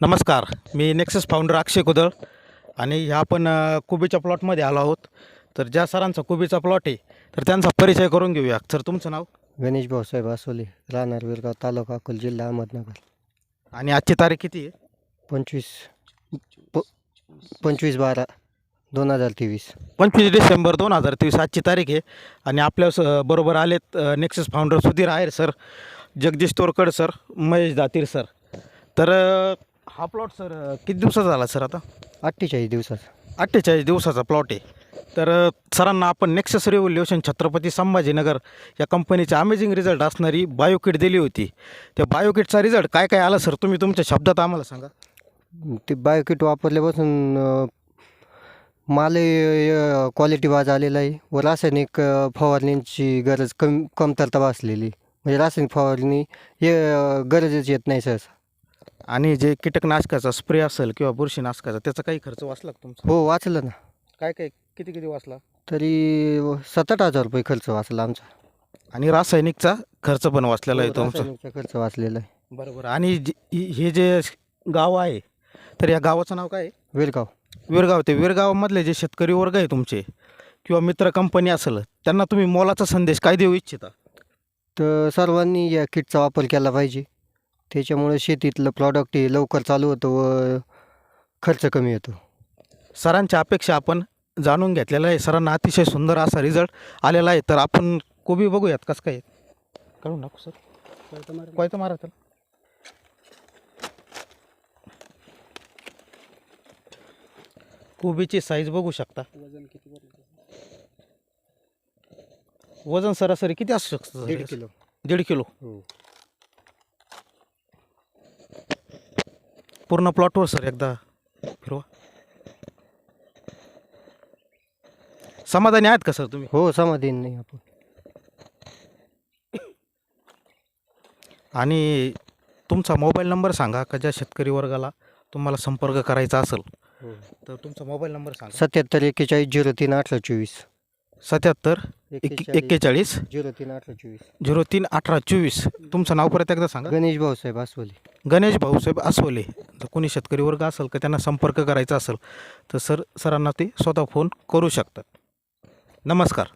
नमस्कार मी nexus founder अक्षय कुदळ आणि ह्या आपण कुबीच्या प्लॉटमध्ये आलो आहोत. तर ज्या सरांचा कुबीचा प्लॉट आहे तर त्यांचा परिचय करून घेऊया. सर तुमचं नाव? गणेश भाऊसाहेब आसोले राहणार विरगाव तालुका अकोल जिल्हा अहमदनगर. आणि आजची तारीख किती आहे? पंचवीस प पंचवीस बारा दोन हजार तेवीस. पंचवीस डिसेंबर दोन हजार तेवीस आजची तारीख आहे. आणि आपल्या स- बरोबर आलेत अ, nexus founder Sudhir Aher sir. Jagdish Torkad sir. Mahesh Datir sir. तर अ, हा प्लॉट सर किती दिवसाचा झाला सर आता? अठ्ठेचाळीस दिवसाचा. अठ्ठेचाळीस दिवसाचा प्लॉट आहे. तर अ, सरांना आपण नेक्सस रेव्होल्युशन छत्रपती संभाजीनगर या कंपनीचे अमेझिंग रिझल्ट असणारी बायोकिट दिली होती. त्या बायोकिटचा रिझल्ट काय काय आला सर तुम्ही तुमच्या शब्दात आम्हाला सांगा. ते बायोकिट वापरल्यापासून अं, माल क्वालिटी बाज आलेला आहे व रासायनिक अं, फवारणींची गरज कम कमतरता भासलेली म्हणजे रासायनिक फवारणी हे अं, गरजच येत नाही सहसा आणि जे कीटकनाशकाचा स्प्रे असेल किंवा बुरशीनाशकाचा त्याचा काही खर्च वाचला का तुमचा? हो वाचलं ना. काय काय किती किती वाचला? तरी सात आठ हजार रुपये खर्च वाचला आमचा. आणि रासायनिकचा खर्च पण वाचलेला आहे हो, तुमचा. रासायनिकचा खर्च वाचलेला आहे. बरोबर. आणि जे- हे जे गाव आहे तर या गावाचं नाव काय आहे? विरगाव. विरगाव ते विरगावामधले जे शेतकरी वर्ग आहे तुमचे किंवा मित्र कंपनी असेल त्यांना तुम्ही मोलाचा संदेश काय देऊ इच्छिता? तर सर्वांनी या किटचा वापर केला पाहिजे. त्याच्यामुळे शेतीतलं प्रॉडक्ट हे लवकर चालू होतं व खर्च कमी येतो सरांच्या अपेक्षा आपण जाणून घेतलेल्या आहे. सरांना अतिशय सुंदर असा रिझल्ट आलेला आहे. तर आपण कोबी बघूयात कसं काय. काढून टाकू सर. कोयतं मारा कोबीची साईज बघू शकता. वजन सरासरी किती असू शकतं? दीड किलो. दीड किलो. पूर्ण प्लॉटवर सर एकदा फिरवा. समाधानी आहेत का सर तुम्ही? हो समाधान नाही आपण. आणि तुमचा मोबाईल नंबर सांगा का ज्या शेतकरी वर्गाला तुम्हाला संपर्क करायचा असेल. तर तुमचा मोबाईल नंबर सांगा. सत्याहत्तर एक्केचाळीस झिरो तीन अठरा चोवीस. सत्याहत्तर एक्केचाळीस झिरो तीन अठरा चोवीस. झिरो तीन अठरा चोवीस. तुमचं नाव परत एकदा सांगा. गणेश भाऊसाहेब आसवले गणेश भाऊसाहेब आसवले जर कोणी शेतकरी वर्ग असेल का त्यांना संपर्क करायचा असेल तर सर सरांना ते स्वतः फोन करू शकतात. नमस्कार.